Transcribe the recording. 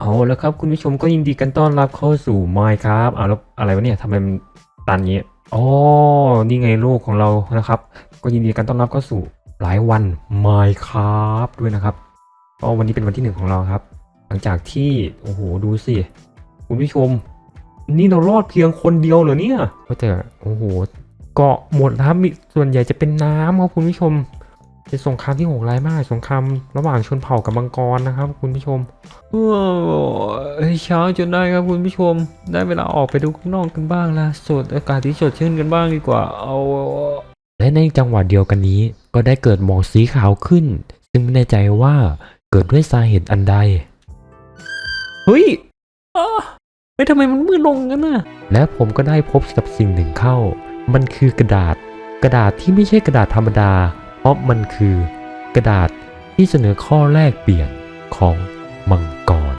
เอาแล้วครับคุณผู้ชมก็ยินดีกันต้อนรับเข้าสู่ Minecraft อ่าแล้วอะไรวะเนี่ยทำไมมันตันอย่างงี้อ๋อนี่ไงโลกของเรานะครับ ก็ยินดีกันต้อนรับเข้าสู่หลายวัน Minecraft ด้วยนะครับก็วันนี้เป็นวันที่หนึ่งของเราครับ หลังจากที่โอ้โหดูสิคุณผู้ชม นี่เรารอดเพียงคนเดียวเหรอเนี่ยก็แต่โอ้โหเกาะหมดนะครับมีส่วนใหญ่จะเป็นน้ำครับคุณผู้ชม เป็นสงครามที่โหดร้ายมาก สงครามระหว่างชนเผ่ากับมังกรนะครับ คุณผู้ชมเออเช้าจนได้ครับคุณผู้ชม ได้เวลาออกไปดูข้างนอกกันบ้างละสดอากาศที่สดชื่นกันบ้างดีกว่า เอาและในจังหวะเดียวกันนี้ ก็ได้เกิดหมอกสีขาวขึ้น ซึ่งไม่แน่ใจว่าเกิดด้วยสาเหตุอันใด เฮ้ยอ้าไม่ทำไมมันมืดลงงั้นน่ะ และผมก็ได้พบกับสิ่งหนึ่งเข้า มันคือกระดาษ กระดาษที่ไม่ใช่กระดาษธรรมดา เพราะมันคือกระดาษที่เสนอข้อแรกเปลี่ยนของมัง